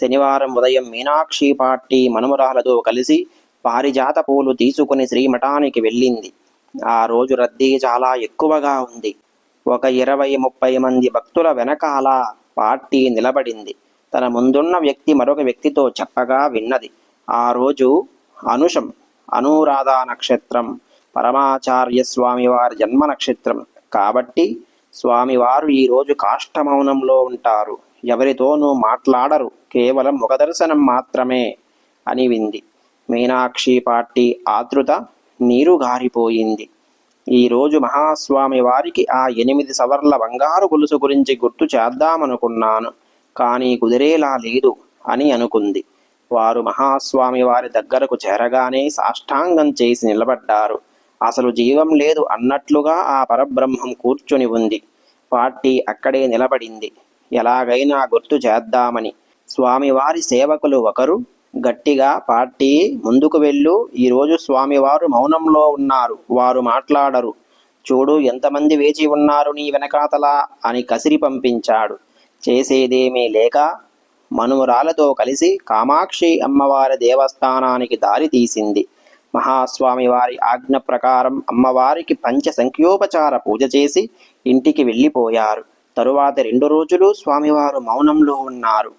శనివారం ఉదయం మీనాక్షి పార్టీ మనుమరాలతో కలిసి పారిజాత పూలు తీసుకుని శ్రీమఠానికి వెళ్ళింది. ఆ రోజు రద్దీ చాలా ఎక్కువగా ఉంది. ఒక ఇరవై ముప్పై మంది భక్తుల వెనకాల పార్టీ నిలబడింది. తన ముందున్న వ్యక్తి మరొక వ్యక్తితో చెప్పగా విన్నది. ఆ రోజు అనుషం అనురాధ నక్షత్రం పరమాచార్య స్వామివారి జన్మ నక్షత్రం. కాబట్టి స్వామివారు ఈరోజు కాష్టమౌనంలో ఉంటారు. ఎవరితోనూ మాట్లాడరు. కేవలం ఒక దర్శనం మాత్రమే అని వింది. మీనాక్షి పార్టీ ఆతృత నీరు గారిపోయింది ఈరోజు మహాస్వామి వారికి ఆ ఎనిమిది సవర్ల బంగారు గొలుసు గురించి గుర్తు చేద్దామనుకున్నాను. కానీ కుదిరేలా లేదు అని అనుకుంది. వారు మహాస్వామి వారి దగ్గరకు చేరగానే సాష్టాంగం చేసి నిలబడ్డారు. అసలు జీవం లేదు అన్నట్లుగా ఆ పరబ్రహ్మం కూర్చొని ఉంది. పార్టీ అక్కడే నిలబడింది. ఎలాగైనా గుర్తు చేద్దామని. స్వామివారి సేవకులు ఒకరు గట్టిగా పార్టీ ముందుకు వెళ్ళు ఈరోజు స్వామివారు మౌనంలో ఉన్నారు వారు మాట్లాడరు. చూడు ఎంతమంది వేచి ఉన్నారు నీ వెనకాతలా అని కసిరి పంపించాడు. చేసేదేమీ లేక మనుమరాలతో కలిసి కామాక్షి అమ్మవారి దేవస్థానానికి దారి తీసింది. మహాస్వామి వారి ఆజ్ఞ ప్రకారం అమ్మవారికి పంచ సంఖ్యోపచార పూజ చేసి ఇంటికి వెళ్ళిపోయారు. తరువాత రెండు రోజులు స్వామివారు మౌనంలో ఉన్నారు.